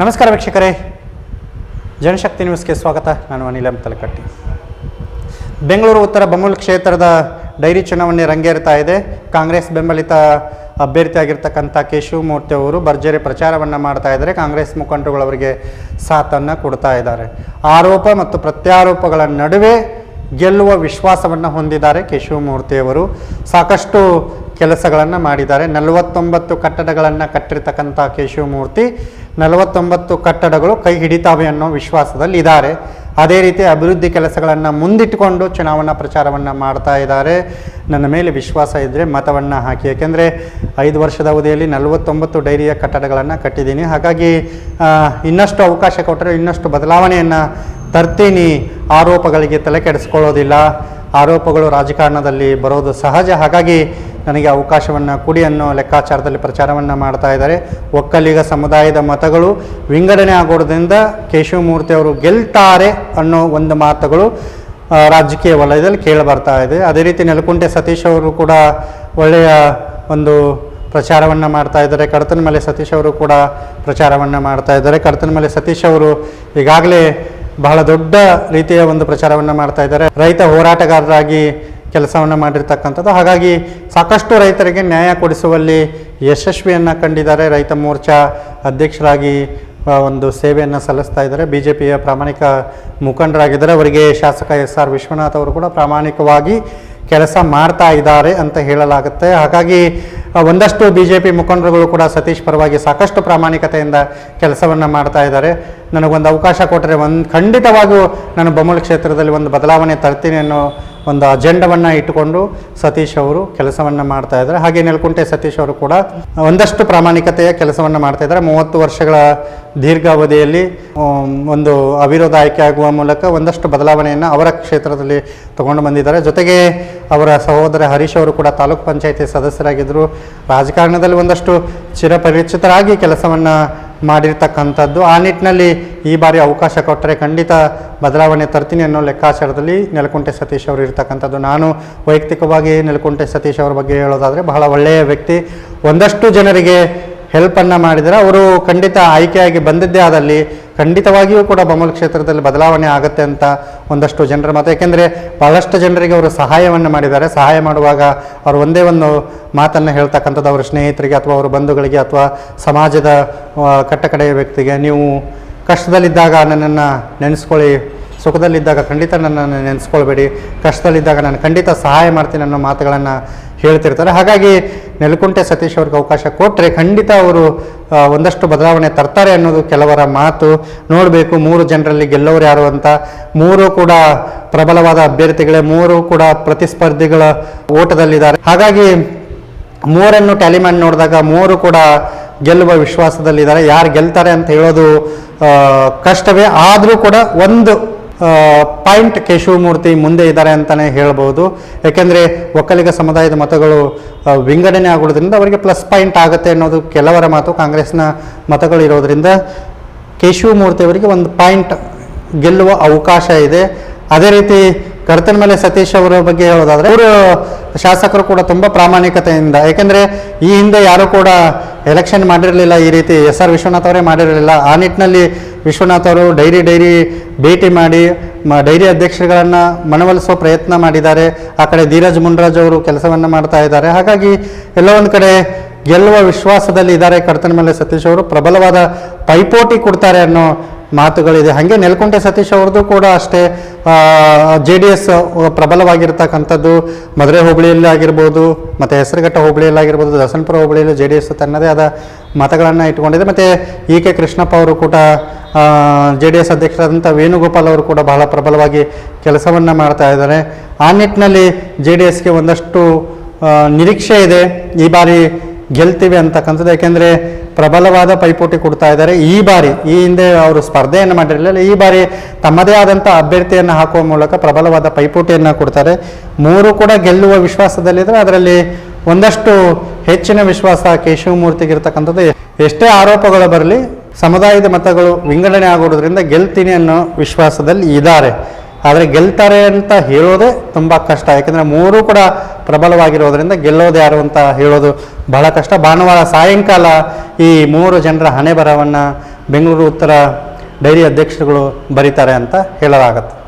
ನಮಸ್ಕಾರ ವೀಕ್ಷಕರೇ. ಜನಶಕ್ತಿ ನ್ಯೂಸ್ಗೆ ಸ್ವಾಗತ. ನಾನು ಅನಿಲಂ ತಲಕಟ್ಟಿ. ಬೆಂಗಳೂರು ಉತ್ತರ ಬಮೂಲ್ ಕ್ಷೇತ್ರದ ಡೈರಿ ಚುನಾವಣೆ ರಂಗೇರ್ತಾ ಇದೆ. ಕಾಂಗ್ರೆಸ್ ಬೆಂಬಲಿತ ಅಭ್ಯರ್ಥಿಯಾಗಿರ್ತಕ್ಕಂಥ ಕೇಶವಮೂರ್ತಿ ಅವರು ಭರ್ಜರಿ ಪ್ರಚಾರವನ್ನು ಮಾಡ್ತಾ ಇದ್ದಾರೆ. ಕಾಂಗ್ರೆಸ್ ಮುಖಂಡರುಗಳು ಅವರಿಗೆ ಸಾಥನ್ನು ಕೊಡ್ತಾ ಇದ್ದಾರೆ. ಆರೋಪ ಮತ್ತು ಪ್ರತ್ಯಾರೋಪಗಳ ನಡುವೆ ಗೆಲ್ಲುವ ವಿಶ್ವಾಸವನ್ನು ಹೊಂದಿದ್ದಾರೆ ಕೇಶವಮೂರ್ತಿಯವರು ಸಾಕಷ್ಟು ಕೆಲಸಗಳನ್ನು ಮಾಡಿದ್ದಾರೆ. ನಲವತ್ತೊಂಬತ್ತು ಕಟ್ಟಡಗಳನ್ನು ಕಟ್ಟಿರ್ತಕ್ಕಂಥ ಕೇಶವಮೂರ್ತಿ, ನಲವತ್ತೊಂಬತ್ತು ಕಟ್ಟಡಗಳು ಕೈ ಹಿಡಿತಾವೆ ಅನ್ನೋ ವಿಶ್ವಾಸದಲ್ಲಿ ಇದ್ದಾರೆ. ಅದೇ ರೀತಿ ಅಭಿವೃದ್ಧಿ ಕೆಲಸಗಳನ್ನು ಮುಂದಿಟ್ಟುಕೊಂಡು ಚುನಾವಣಾ ಪ್ರಚಾರವನ್ನು ಮಾಡ್ತಾ ಇದ್ದಾರೆ. ನನ್ನ ಮೇಲೆ ವಿಶ್ವಾಸ ಇದ್ದರೆ ಮತವನ್ನು ಹಾಕಿ. ಯಾಕೆಂದರೆ ಐದು ವರ್ಷದ ಅವಧಿಯಲ್ಲಿ ನಲವತ್ತೊಂಬತ್ತು ಡೈರಿಯ ಕಟ್ಟಡಗಳನ್ನು ಕಟ್ಟಿದ್ದೀನಿ. ಹಾಗಾಗಿ ಇನ್ನಷ್ಟು ಅವಕಾಶ ಕೊಟ್ಟರೆ ಇನ್ನಷ್ಟು ಬದಲಾವಣೆಯನ್ನು ತರ್ತೀನಿ. ಆರೋಪಗಳಿಗೆ ತಲೆ ಕೆಡಿಸ್ಕೊಳ್ಳೋದಿಲ್ಲ ಆರೋಪಗಳು ರಾಜಕಾರಣದಲ್ಲಿ ಬರೋದು ಸಹಜ. ಹಾಗಾಗಿ ನನಗೆ ಅವಕಾಶವನ್ನು ಕೊಡಿ ಅನ್ನೋ ಲೆಕ್ಕಾಚಾರದಲ್ಲಿ ಪ್ರಚಾರವನ್ನು ಮಾಡ್ತಾ ಇದ್ದಾರೆ. ಒಕ್ಕಲಿಗ ಸಮುದಾಯದ ಮತಗಳು ವಿಂಗಡಣೆ ಆಗೋದ್ರಿಂದ ಕೇಶವಮೂರ್ತಿ ಅವರು ಗೆಲ್ತಾರೆ ಅನ್ನೋ ಒಂದು ಮಾತುಗಳು ರಾಜಕೀಯ ವಲಯದಲ್ಲಿ ಕೇಳಿ ಬರ್ತಾ ಇದೆ. ಅದೇ ರೀತಿ ನೆಲಕುಂಟೆ ಸತೀಶ್ ಅವರು ಕೂಡ ಒಳ್ಳೆಯ ಒಂದು ಪ್ರಚಾರವನ್ನು ಮಾಡ್ತಾ ಇದ್ದಾರೆ. ಕಡತನಮಲೆ ಸತೀಶ್ ಅವರು ಕೂಡ ಪ್ರಚಾರವನ್ನು ಮಾಡ್ತಾ ಇದ್ದಾರೆ. ಕಡತನ ಮೇಲೆ ಸತೀಶ್ ಅವರು ಈಗಾಗಲೇ ಬಹಳ ದೊಡ್ಡ ರೀತಿಯ ಒಂದು ಪ್ರಚಾರವನ್ನು ಮಾಡ್ತಾ ಇದ್ದಾರೆ. ರೈತ ಹೋರಾಟಗಾರರಾಗಿ ಕೆಲಸವನ್ನು ಮಾಡಿರ್ತಕ್ಕಂಥದ್ದು. ಹಾಗಾಗಿ ಸಾಕಷ್ಟು ರೈತರಿಗೆ ನ್ಯಾಯ ಕೊಡಿಸುವಲ್ಲಿ ಯಶಸ್ವಿಯನ್ನು ಕಂಡಿದ್ದಾರೆ ರೈತ ಮೋರ್ಚಾ ಅಧ್ಯಕ್ಷರಾಗಿ ಒಂದು ಸೇವೆಯನ್ನು ಸಲ್ಲಿಸ್ತಾ ಇದ್ದಾರೆ. ಬಿ ಜೆ ಪಿಯ ಪ್ರಾಮಾಣಿಕ ಮುಖಂಡರಾಗಿದ್ದಾರೆ. ಅವರಿಗೆ ಶಾಸಕ ಎಸ್ ಆರ್ ವಿಶ್ವನಾಥ್ ಅವರು ಕೂಡ ಪ್ರಾಮಾಣಿಕವಾಗಿ ಕೆಲಸ ಮಾಡ್ತಾ ಇದ್ದಾರೆ ಅಂತ ಹೇಳಲಾಗುತ್ತೆ. ಹಾಗಾಗಿ ಒಂದಷ್ಟು ಬಿ ಜೆ ಪಿ ಮುಖಂಡರುಗಳು ಕೂಡ ಸತೀಶ್ ಪರವಾಗಿ ಸಾಕಷ್ಟು ಪ್ರಾಮಾಣಿಕತೆಯಿಂದ ಕೆಲಸವನ್ನು ಮಾಡ್ತಾ ಇದ್ದಾರೆ. ನನಗೊಂದು ಅವಕಾಶ ಕೊಟ್ಟರೆ ಒಂದು ಖಂಡಿತವಾಗಿಯೂ ನಾನು ಬೊಮ್ಮಳ ಕ್ಷೇತ್ರದಲ್ಲಿ ಒಂದು ಬದಲಾವಣೆ ತರ್ತೀನಿ ಅನ್ನೋ ಒಂದು ಅಜೆಂಡವನ್ನು ಇಟ್ಟುಕೊಂಡು ಸತೀಶ್ ಅವರು ಕೆಲಸವನ್ನು ಮಾಡ್ತಾ ಇದ್ದಾರೆ. ಹಾಗೆ ನೆಲಕುಂಟೆ ಸತೀಶ್ ಅವರು ಕೂಡ ಒಂದಷ್ಟು ಪ್ರಾಮಾಣಿಕತೆಯ ಕೆಲಸವನ್ನು ಮಾಡ್ತಾ ಇದ್ದಾರೆ. ಮೂವತ್ತು ವರ್ಷಗಳ ದೀರ್ಘಾವಧಿಯಲ್ಲಿ ಒಂದು ಅವಿರೋಧ ಆಯ್ಕೆ ಆಗುವ ಮೂಲಕ ಒಂದಷ್ಟು ಬದಲಾವಣೆಯನ್ನು ಅವರ ಕ್ಷೇತ್ರದಲ್ಲಿ ತಗೊಂಡು ಬಂದಿದ್ದಾರೆ. ಜೊತೆಗೆ ಅವರ ಸಹೋದರ ಹರೀಶ್ ಅವರು ಕೂಡ ತಾಲೂಕು ಪಂಚಾಯಿತಿ ಸದಸ್ಯರಾಗಿದ್ದರು. ರಾಜಕಾರಣದಲ್ಲಿ ಒಂದಷ್ಟು ಚಿರಪರಿಚಿತರಾಗಿ ಕೆಲಸವನ್ನು ಮಾಡಿರ್ತಕ್ಕಂಥದ್ದು. ಆ ನಿಟ್ಟಿನಲ್ಲಿ ಈ ಬಾರಿ ಅವಕಾಶ ಕೊಟ್ಟರೆ ಖಂಡಿತ ಬದಲಾವಣೆ ತರ್ತೀನಿ ಅನ್ನೋ ಲೆಕ್ಕಾಚಾರದಲ್ಲಿ ನೆಲಕುಂಟೆ ಸತೀಶ್ ಅವರು ಇರ್ತಕ್ಕಂಥದ್ದು. ನಾನು ವೈಯಕ್ತಿಕವಾಗಿ ನೆಲಕುಂಟೆ ಸತೀಶ್ ಅವರ ಬಗ್ಗೆ ಹೇಳೋದಾದರೆ ಬಹಳ ಒಳ್ಳೆಯ ವ್ಯಕ್ತಿ. ಒಂದಷ್ಟು ಜನರಿಗೆ ಹೆಲ್ಪನ್ನು ಮಾಡಿದರೆ ಅವರು ಖಂಡಿತ ಆಯ್ಕೆಯಾಗಿ ಬಂದಿದ್ದೇ ಆದಲ್ಲಿ ಖಂಡಿತವಾಗಿಯೂ ಕೂಡ ಬೊಮ್ಮಲ ಕ್ಷೇತ್ರದಲ್ಲಿ ಬದಲಾವಣೆ ಆಗುತ್ತೆ ಅಂತ ಒಂದಷ್ಟು ಜನರ ಮತ. ಏಕೆಂದರೆ ಭಾಳಷ್ಟು ಜನರಿಗೆ ಅವರು ಸಹಾಯವನ್ನು ಮಾಡಿದ್ದಾರೆ. ಸಹಾಯ ಮಾಡುವಾಗ ಅವರು ಒಂದೇ ಒಂದು ಮಾತನ್ನು ಹೇಳ್ತಕ್ಕಂಥದ್ದು ಅವರ ಸ್ನೇಹಿತರಿಗೆ ಅಥವಾ ಅವರ ಬಂಧುಗಳಿಗೆ ಅಥವಾ ಸಮಾಜದ ಕಟ್ಟಕಡೆಯ ವ್ಯಕ್ತಿಗೆ, ನೀವು ಕಷ್ಟದಲ್ಲಿದ್ದಾಗ ನನ್ನನ್ನು ನೆನೆಸ್ಕೊಳ್ಳಿ, ಸುಖದಲ್ಲಿದ್ದಾಗ ಖಂಡಿತ ನನ್ನನ್ನು ನೆನೆಸ್ಕೊಳ್ಬೇಡಿ, ಕಷ್ಟದಲ್ಲಿದ್ದಾಗ ನಾನು ಖಂಡಿತ ಸಹಾಯ ಮಾಡ್ತೀನಿ ಅನ್ನೋ ಮಾತುಗಳನ್ನು ಹೇಳ್ತಿರ್ತಾರೆ. ಹಾಗಾಗಿ ನೆಲಕುಂಟೆ ಸತೀಶ್ ಅವ್ರಿಗೆ ಅವಕಾಶ ಕೊಟ್ಟರೆ ಖಂಡಿತ ಅವರು ಒಂದಷ್ಟು ಬದಲಾವಣೆ ತರ್ತಾರೆ ಅನ್ನೋದು ಕೆಲವರ ಮಾತು. ನೋಡಬೇಕು, ಮೂರು ಜನರಲ್ಲಿ ಗೆಲ್ಲೋರು ಯಾರು ಅಂತ. ಮೂರು ಕೂಡ ಪ್ರಬಲವಾದ ಅಭ್ಯರ್ಥಿಗಳೇ, ಮೂರು ಕೂಡ ಪ್ರತಿಸ್ಪರ್ಧಿಗಳ ಓಟದಲ್ಲಿದ್ದಾರೆ. ಹಾಗಾಗಿ ಮೂರನ್ನು ಟ್ಯಾಲಿ ಮಾಡಿ ನೋಡಿದಾಗ ಮೂರು ಕೂಡ ಗೆಲ್ಲುವ ವಿಶ್ವಾಸದಲ್ಲಿದ್ದಾರೆ. ಯಾರು ಗೆಲ್ತಾರೆ ಅಂತ ಹೇಳೋದು ಕಷ್ಟವೇ. ಆದರೂ ಕೂಡ ಒಂದು ಪಾಯಿಂಟ್ ಕೇಶವಮೂರ್ತಿ ಮುಂದೆ ಇದ್ದಾರೆ ಅಂತಲೇ ಹೇಳ್ಬೋದು. ಯಾಕೆಂದರೆ ಒಕ್ಕಲಿಗ ಸಮುದಾಯದ ಮತಗಳು ವಿಂಗಡಣೆ ಆಗೋದ್ರಿಂದ ಅವರಿಗೆ ಪ್ಲಸ್ ಪಾಯಿಂಟ್ ಆಗುತ್ತೆ ಅನ್ನೋದು ಕೆಲವರ ಮಾತು. ಕಾಂಗ್ರೆಸ್ನ ಮತಗಳು ಇರೋದರಿಂದ ಕೇಶವಮೂರ್ತಿ ಅವರಿಗೆ ಒಂದು ಪಾಯಿಂಟ್ ಗೆಲ್ಲುವ ಅವಕಾಶ ಇದೆ. ಅದೇ ರೀತಿ ಕರ್ತನ ಮೇಲೆ ಸತೀಶ್ ಅವರ ಬಗ್ಗೆ ಹೇಳೋದಾದರೆ, ಅವರು ಶಾಸಕರು ಕೂಡ ತುಂಬ ಪ್ರಾಮಾಣಿಕತೆಯಿಂದ ಯಾಕೆಂದರೆ ಈ ಹಿಂದೆ ಯಾರೂ ಕೂಡ ಎಲೆಕ್ಷನ್ ಮಾಡಿರಲಿಲ್ಲ, ಈ ರೀತಿ ಎಸ್ ಆರ್ ವಿಶ್ವನಾಥ್ ಅವರೇ ಮಾಡಿರಲಿಲ್ಲ. ಆ ನಿಟ್ಟಿನಲ್ಲಿ ವಿಶ್ವನಾಥ್ ಅವರು ಡೈರಿ ಡೈರಿ ಭೇಟಿ ಮಾಡಿ, ಮ, ಡೈರಿ ಅಧ್ಯಕ್ಷರುಗಳನ್ನು ಮನವೊಲಿಸುವ ಪ್ರಯತ್ನ ಮಾಡಿದ್ದಾರೆ. ಆ ಕಡೆ ಧೀರಜ್ ಮುನ್ರಾಜ್ ಅವರು ಕೆಲಸವನ್ನು ಮಾಡ್ತಾ ಇದ್ದಾರೆ. ಹಾಗಾಗಿ ಎಲ್ಲ ಒಂದು ಕಡೆ ಗೆಲ್ಲುವ ವಿಶ್ವಾಸದಲ್ಲಿ ಇದ್ದಾರೆ ಕರ್ತನ ಮೇಲೆ ಸತೀಶ್ ಅವರು. ಪ್ರಬಲವಾದ ಪೈಪೋಟಿ ಕೊಡ್ತಾರೆ ಅನ್ನೋ ಮಾತುಗಳಿದೆ. ಹಾಗೆ ನೆಲಕುಂಟೆ ಸತೀಶ್ ಅವ್ರದ್ದು ಕೂಡ ಅಷ್ಟೇ. ಜೆ ಡಿ ಎಸ್ ಪ್ರಬಲವಾಗಿರ್ತಕ್ಕಂಥದ್ದು. ಮದುವೆ ಹೋಬಳಿಯಲ್ಲಿ ಆಗಿರ್ಬೋದು, ಮತ್ತು ಹೆಸರುಘಟ್ಟ ಹೋಬಳಿಯಲ್ಲಿ ಆಗಿರ್ಬೋದು, ದಸನಪುರ ಹೋಬಳಿಯಲ್ಲಿ ಜೆ ಡಿ ಎಸ್ ತನ್ನದೇ ಆದ ಮತಗಳನ್ನು ಇಟ್ಕೊಂಡಿದೆ ಮತ್ತು ಇ ಕೆ ಕೃಷ್ಣಪ್ಪ ಅವರು ಕೂಡ ಜೆ ಡಿ ಎಸ್ ಅಧ್ಯಕ್ಷರಾದಂಥ ವೇಣುಗೋಪಾಲ್ ಅವರು ಕೂಡ ಬಹಳ ಪ್ರಬಲವಾಗಿ ಕೆಲಸವನ್ನು ಮಾಡ್ತಾ ಇದ್ದಾರೆ. ಆ ನಿಟ್ಟಿನಲ್ಲಿ ಜೆ ಡಿ ಎಸ್ಗೆ ಒಂದಷ್ಟು ನಿರೀಕ್ಷೆ ಇದೆ. ಈ ಬಾರಿ ಗೆಲ್ತೀವಿ ಅಂತಕ್ಕಂಥದ್ದು. ಯಾಕೆಂದರೆ ಪ್ರಬಲವಾದ ಪೈಪೋಟಿ ಕೊಡ್ತಾ ಇದ್ದಾರೆ. ಈ ಬಾರಿ, ಈ ಹಿಂದೆ ಅವರು ಸ್ಪರ್ಧೆಯನ್ನು ಮಾಡಿರಲಿಲ್ಲ. ಈ ಬಾರಿ ತಮ್ಮದೇ ಆದಂಥ ಅಭ್ಯರ್ಥಿಯನ್ನು ಹಾಕುವ ಮೂಲಕ ಪ್ರಬಲವಾದ ಪೈಪೋಟಿಯನ್ನು ಕೊಡ್ತಾರೆ. ಮೂರು ಕೂಡ ಗೆಲ್ಲುವ ವಿಶ್ವಾಸದಲ್ಲಿದ್ದರೆ ಅದರಲ್ಲಿ ಒಂದಷ್ಟು ಹೆಚ್ಚಿನ ವಿಶ್ವಾಸ ಕೇಶವಮೂರ್ತಿಗೆ ಇರ್ತಕ್ಕಂಥದ್ದು ಎಷ್ಟೇ ಆರೋಪಗಳು ಬರಲಿ ಸಮುದಾಯದ ಮತಗಳು ವಿಂಗಡಣೆ ಆಗೋದ್ರಿಂದ ಗೆಲ್ತೀನಿ ಅನ್ನೋ ವಿಶ್ವಾಸದಲ್ಲಿ ಇದ್ದಾರೆ. ಆದರೆ ಗೆಲ್ತಾರೆ ಅಂತ ಹೇಳೋದೇ ತುಂಬ ಕಷ್ಟ. ಯಾಕಂದರೆ ಮೂರೂ ಕೂಡ ಪ್ರಬಲವಾಗಿರೋದ್ರಿಂದ ಗೆಲ್ಲೋದು ಯಾರು ಅಂತ ಹೇಳೋದು ಬಹಳ ಕಷ್ಟ. ಭಾನುವಾರ ಸಾಯಂಕಾಲ ಈ ಮೂರು ಜನರ ಹಣೆ ಬರವನ್ನು ಬೆಂಗಳೂರು ಉತ್ತರ ಡೈರಿ ಅಧ್ಯಕ್ಷರುಗಳು ಬರೀತಾರೆ ಅಂತ ಹೇಳಲಾಗತ್ತೆ.